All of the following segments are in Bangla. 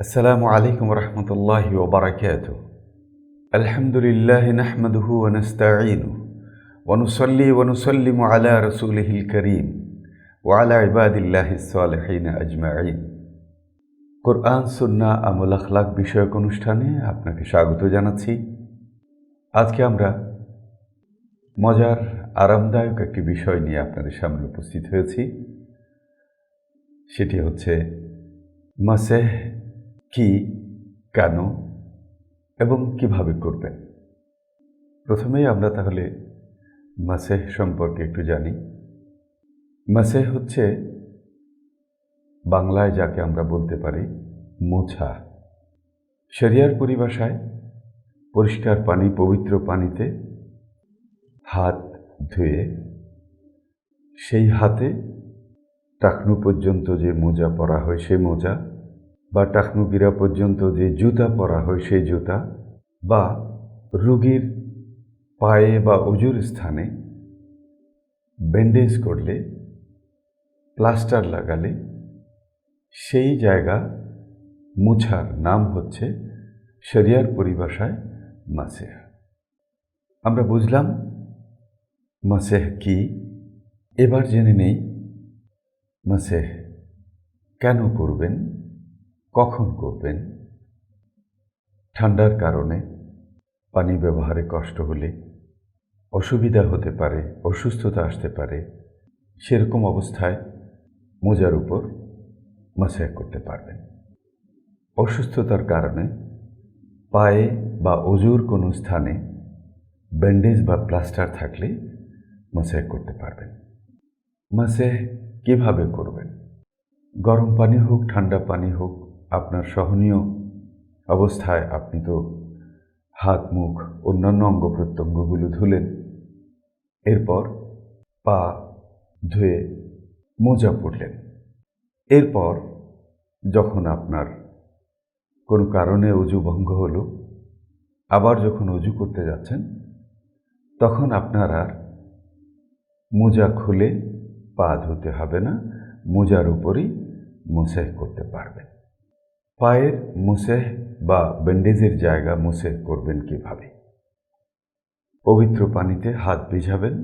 السلام عليكم ورحمة الله وبركاته الحمد لله نحمده ونستعينه ونصلي ونسلم على رسوله الكريم وعلى عباد الله الصالحين أجمعين কোরআন সুন্না আমল আখলাক বিষয়ক অনুষ্ঠানে আপনাকে স্বাগত জানাচ্ছি আজকে আমরা মজার আরামদায়ক একটি বিষয় নিয়ে আপনাদের সামনে উপস্থিত হয়েছি সেটি হচ্ছে মাসেহ কি, কেন এবং কীভাবে করবেন প্রথমেই আমরা তাহলে মাসেহ সম্পর্কে একটু জানি। মাসেহ হচ্ছে বাংলায় যাকে আমরা বলতে পারি মোছা। শরিয়ার পরিভাষায় পরিষ্কার পানি, পবিত্র পানিতে হাত ধুয়ে সেই হাতে টাকনু পর্যন্ত যে মোজা পরা হয় সেই মোজা বা টাকনু গিরা পর্যন্ত যে জুতা পরা হয় সেই জুতা বা রুগীর পায়ে বা অজুর স্থানে ব্যান্ডেজ করলে প্লাস্টার লাগালে সেই জায়গা মুছার নাম হচ্ছে শরিয়ার পরিভাষায় মাসেহ। আমরা বুঝলাম মাসেহ কি। এবার জেনে নেই মাসেহ কেন করবেন? কখন করবেন? ঠান্ডার কারণে, পানি ব্যবহারে কষ্ট হলে, অসুবিধা হতে পারে, অসুস্থতা আসতে পারে, সেরকম অবস্থায় মোজার উপর মাসায় করতে পারবেন। অসুস্থতার কারণে পায়ে বা অজুর কোনো স্থানে ব্যান্ডেজ বা প্লাস্টার থাকলে মাসায় করতে পারবেন। মাসে কীভাবে করবেন? গরম পানি হোক, ঠান্ডা পানি হোক আপনার সহনীয় অবস্থায় আপনি তো হাত, মুখ, অন্যান্য অঙ্গ প্রত্যঙ্গগুলো ধুলেন। এরপর পা ধুয়ে মোজা পড়লেন এরপর যখন আপনার কোনো কারণে অজু ভঙ্গ হলো, আবার যখন অজু করতে যাচ্ছেন, তখন আপনার আর মোজা খুলে পা ধুতে হবে না, মোজার উপরই মুসেহ করতে পারবেন। পায়ের মুসেহ বা ব্যান্ডেজের জায়গা মুসেহ করবেন কীভাবে? পবিত্র পানিতে হাত ভিজাবেন।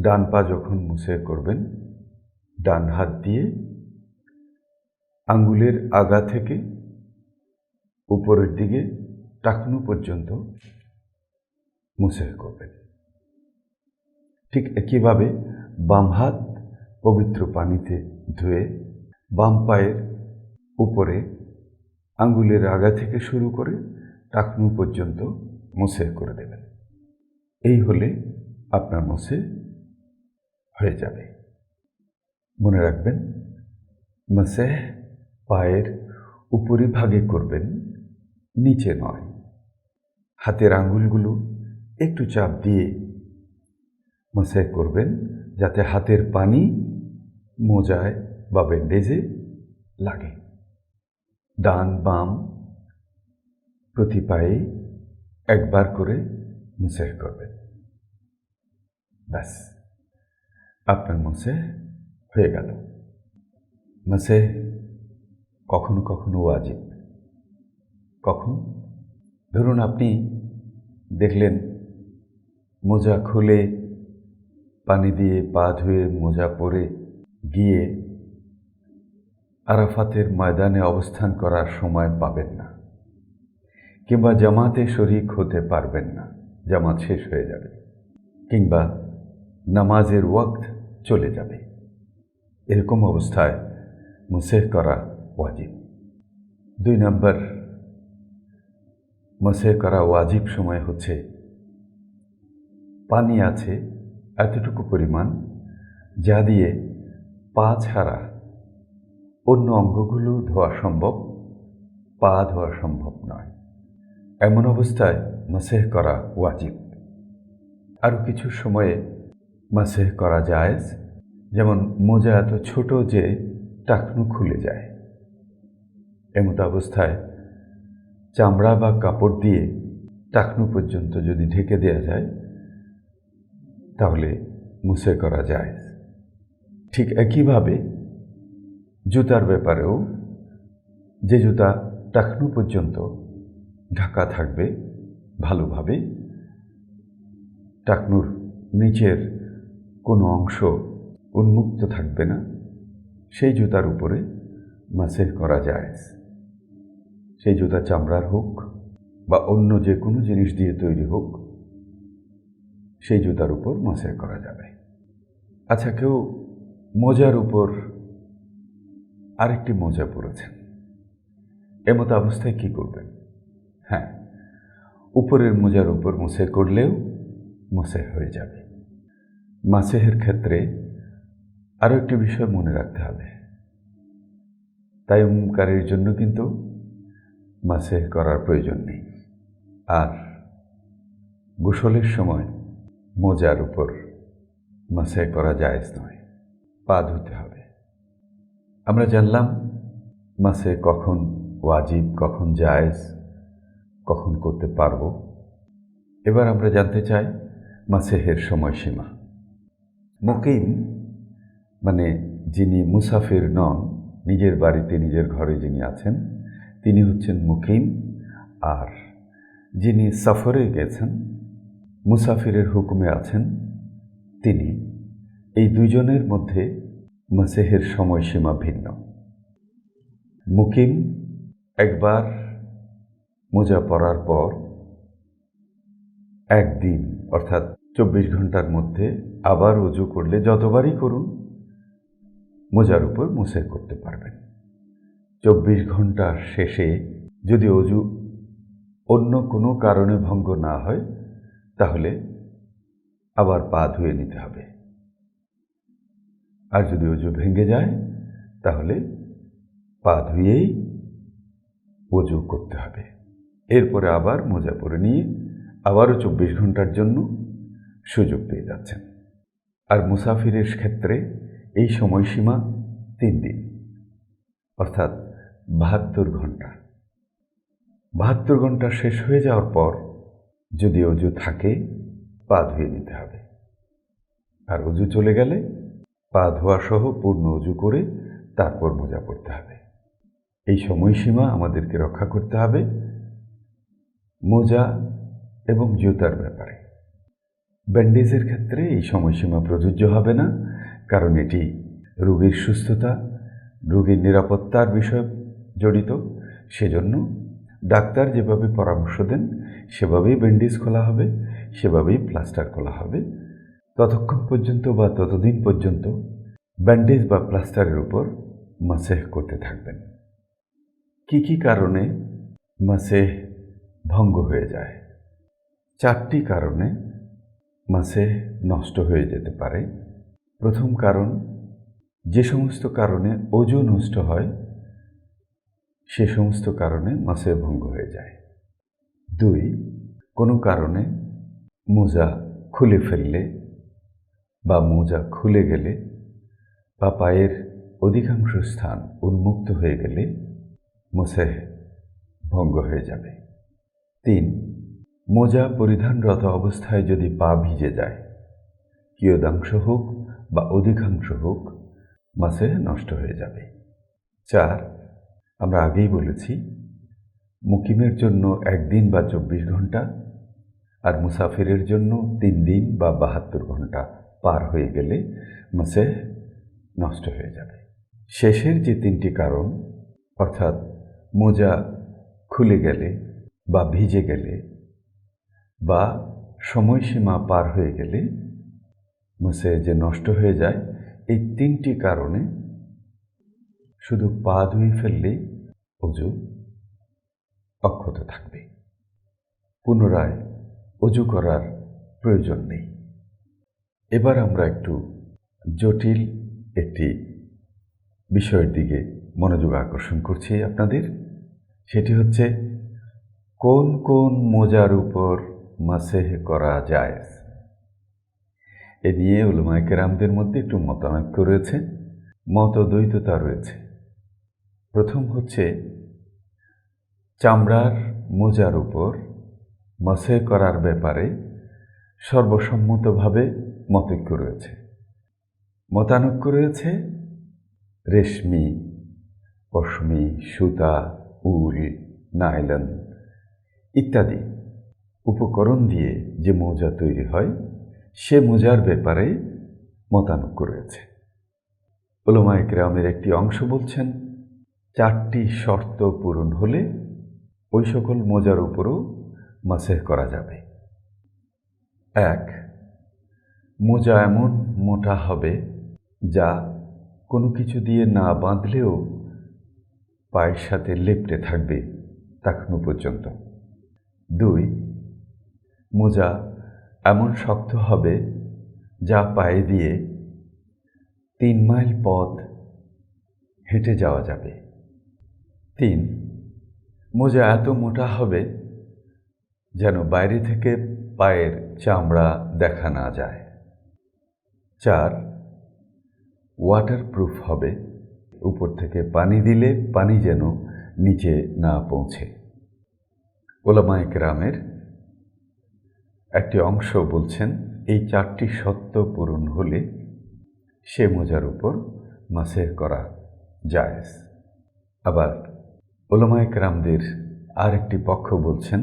ডান পা যখন মুসেহ করবেন, ডান হাত দিয়ে আঙ্গুলের আগা থেকে উপরের দিকে টাকনু পর্যন্ত মুসেহ করবেন। ঠিক একইভাবে বাম হাত পবিত্র পানিতে ধুয়ে বাম পায়ের উপরে আঙ্গুলের আগা থেকে শুরু করে টাকনু পর্যন্ত মুসে করে দেবেন। এই হলে আপনার মুসে হয়ে যাবে। মনে রাখবেন মাসেহ পায়ের উপরিভাগে করবেন, নিচে নয়। হাতের আঙ্গুলগুলো একটু চাপ দিয়ে মাসে করবেন, যাতে হাতের পানি মোজায় বা ব্যান্ডেজে লাগে। ডান বাম প্রতি পায়ে একবার করে মুসেহ করবেন ব্যাস, আপনার মুসে হয়ে গেল। মাসে কখনো কখনো ওয়াজিব। কখন? ধরুন আপনি দেখলেন মোজা খুলে পানি দিয়ে পা ধুয়ে মোজা পরে গিয়ে আরাফাতের ময়দানে অবস্থান করার সময় পাবেন না, কিংবা জামাতে শরিক হতে পারবেন না, জামাত শেষ হয়ে যাবে, কিংবা নামাজের ওয়াক্ত চলে যাবে। এরকম অবস্থায় মুসেহ করা ওয়াজিব। দুই নম্বর, মুসেহ করা ওয়াজিব সময় হচ্ছে পানি আছে এতটুকু পরিমাণ যা দিয়ে পা ছাড়া অন্য অঙ্গগুলো ধোয়া সম্ভব, পা ধোয়া সম্ভব নয়। এমন অবস্থায় মাসেহ করা ওয়াজিব। আরও কিছু সময়ে মাসেহ করা যায় যেমন মোজা এত ছোট যে টাকনু খুলে যায়। এমত অবস্থায় চামড়া বা কাপড় দিয়ে টাকনু পর্যন্ত যদি ঢেকে দেওয়া যায়, তাহলে মুছে করা যায় ঠিক একইভাবে জুতার ব্যাপারেও যে জুতা টাকনু পর্যন্ত ঢাকা থাকবে ভালোভাবে, টাকনুর নিচের কোনো অংশ উন্মুক্ত থাকবে না, সেই জুতার উপরে মাসেহ করা যায়। সেই জুতা চামড়ার হোক বা অন্য যে কোনো জিনিস দিয়ে তৈরি হোক, সেই জুতার উপর মাসেহ করা যাবে। আচ্ছা কেউ মোজার উপর আরেকটি মোজা পরেছেন এমতো অবস্থায় কি করবেন? হ্যাঁ উপরের মোজার উপর মুছে করলেও মুছে হয়ে যাবে। মাসেহের ক্ষেত্রে আরও একটি বিষয় মনে রাখতে হবে। তাই তাইমকারীর জন্য কিন্তু মাসেহ করার প্রয়োজন নেই। আর গোসলের সময় মোজার উপর মাসেহ করা জায়েজ নয়। পা ধুতে হবে। আমরা জানলাম, মাসে কখন ওয়াজিব, কখন জায়েজ, কখন করতে পারব। এবার আমরা জানতে চাই মাসেহের সময়সীমা। মুকিম মানে যিনি মুসাফির নন, নিজের বাড়িতে নিজের ঘরে যিনি আছেন, তিনি হচ্ছেন মুকিম। আর যিনি সফরে গেছেন, মুসাফিরের হুকুমে আছেন, তিনি। এই দুজনের মধ্যে মাসেহের সময়সীমা ভিন্ন। মুকিম একবার মোজা পরার পর একদিন, অর্থাৎ চব্বিশ ঘণ্টার মধ্যে আবার উজু করলে যতবারই করুন, মোজার উপর মুসে করতে পারবেন। চব্বিশ ঘণ্টার শেষে যদি অজু অন্য কোনো কারণে ভঙ্গ না হয়, তাহলে আবার পা ধুয়ে নিতে হবে। আর যদি অজু ভেঙে যায়, তাহলে পা ধুয়েই অজু করতে হবে। এরপরে আবার মোজা পরে নিয়ে আবারও চব্বিশ ঘণ্টার জন্য সুযোগ পেয়ে যাচ্ছেন। আর মুসাফিরের ক্ষেত্রে এই সময়সীমা তিন দিন। অর্থাৎ বাহাত্তর ঘণ্টা। বাহাত্তর ঘণ্টা শেষ হয়ে যাওয়ার পর যদি অজু থাকে, পা ধুয়ে নিতে হবে। আর অজু চলে গেলে পা ধোয়া সহ পূর্ণ উজু করে তারপর মোজা পড়তে হবে। এই সময়সীমা আমাদেরকে রক্ষা করতে হবে মোজা এবং জুতার ব্যাপারে। ব্যান্ডেজের ক্ষেত্রে এই সময়সীমা প্রযোজ্য হবে না, কারণ এটি রোগীর সুস্থতা, রোগীর নিরাপত্তার বিষয় জড়িত, সেজন্য ডাক্তার যেভাবে পরামর্শ দেন, সেভাবেই ব্যান্ডেজ খোলা হবে, সেভাবেই প্লাস্টার খোলা হবে ততক্ষণ পর্যন্ত বা ততদিন পর্যন্ত ব্যান্ডেজ বা প্লাস্টারের উপর মাসেহ করতে থাকবেন। কি কি কারণে মাসেহ ভঙ্গ হয়ে যায়? চারটি কারণে মাসে নষ্ট হয়ে যেতে পারে। প্রথম কারণ, যে সমস্ত কারণে অজু নষ্ট হয়, সে সমস্ত কারণে মাসে ভঙ্গ হয়ে যায়। দুই, কোনো কারণে মোজা খুলে ফেললে বা মোজা খুলে গেলে বা পায়ের অধিকাংশ স্থান উন্মুক্ত হয়ে গেলে মোসেহ ভঙ্গ হয়ে যাবে। তিন, মোজা পরিধানরত অবস্থায় যদি পা ভিজে যায়, কিয়দাংশ হোক বা অধিকাংশ হোক মাসে নষ্ট হয়ে যাবে। চার, আমরা আগেই বলেছি, মুকিমের জন্য একদিন বা চব্বিশ ঘণ্টা আর মুসাফিরের জন্য তিন দিন বা বাহাত্তর ঘণ্টা পার হয়ে গেলে মাসে নষ্ট হয়ে যাবে। শেষের যে তিনটি কারণ, অর্থাৎ মোজা খুলে গেলে বা ভিজে গেলে বা সময়সীমা পার হয়ে গেলে মুসে যে নষ্ট হয়ে যায়, এই তিনটি কারণে শুধু পা ধুয়ে ফেললেই অজু অক্ষত থাকবে। পুনরায় অজু করার প্রয়োজন নেই। এবার আমরা একটু জটিল একটি বিষয়ের দিকে মনোযোগ আকর্ষণ করছি আপনাদের। সেটি হচ্ছে, কোন কোন মোজার উপর মাসেহ করা যায়? এ নিয়ে উলমায় কেরামদের মধ্যে একটু মতানৈক্য রয়েছে, মতদ্বৈততা রয়েছে। প্রথম হচ্ছে, চামড়ার মোজার উপর মাসে করার ব্যাপারে সর্বসম্মতভাবে মতৈক্য রয়েছে। মতানৈক্য রয়েছে রেশমি, পশমি, সুতা, উল, নাইলন ইত্যাদি। উপকরণ দিয়ে যে মোজা তৈরি হয়, সে মোজার ব্যাপারে মতানৈক্য রয়েছে। ওলমায় গ্রামের একটি অংশ বলছেন, চারটি শর্ত পূরণ হলে ওই সকল মোজার উপরও মাসেহ করা যাবে। এক মোজা এমন মোটা হবে, যা কোনো কিছু দিয়ে না বাঁধলেও পায়ের সাথে লেপটে থাকবে তখনও পর্যন্ত। দুই, মোজা এমন শক্ত হবে যা পায়ে দিয়ে তিন মাইল পথ হেঁটে যাওয়া যাবে। তিন, মোজা এত মোটা হবে যেন বাইরে থেকে পায়ের চামড়া দেখা না যায়। চার ওয়াটারপ্রুফ হবে। উপর থেকে পানি দিলে পানি যেন নিচে না পৌঁছে। ওলামায় গ্রামের একটি অংশ বলছেন, এই চারটি সত্য পূরণ হলে সে মোজার উপর মাসেহ করা জায়েজ। আবার ওলামায় গ্রামদের আরেকটি পক্ষ বলছেন,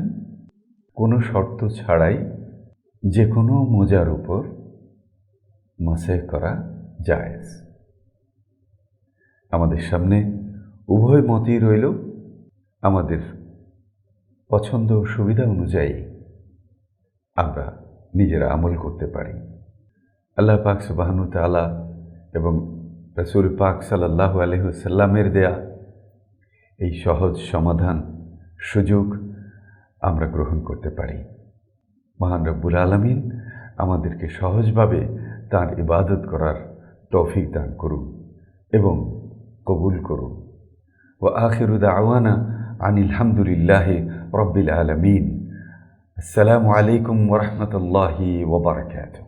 কোনো শর্ত ছাড়াই যে কোনো মোজার উপর মাসেহ করা জায়েজ। আমাদের সামনে উভয় মতই রইল আমাদের পছন্দ সুবিধা অনুযায়ী আমরা নিজেরা আমল করতে পারি। আল্লাহ পাক সুবাহনু তালা এবং রসুল পাক সাল্লাহ আলহ্লামের দেয়া এই সহজ সমাধান সুযোগ আমরা গ্রহণ করতে পারি। মহান রব্বুল আলমিন আমাদেরকে সহজভাবে তার ইবাদত করার তৌফিক দান করুন এবং কবুল করুন। ও আখিরুদা আওয়ানা আনিল হামদুলিল্লাহ রব্বিল আলমিন। আসসালামু আলাইকুম ওরহমতুল্লাহি ওবরাকাতুহ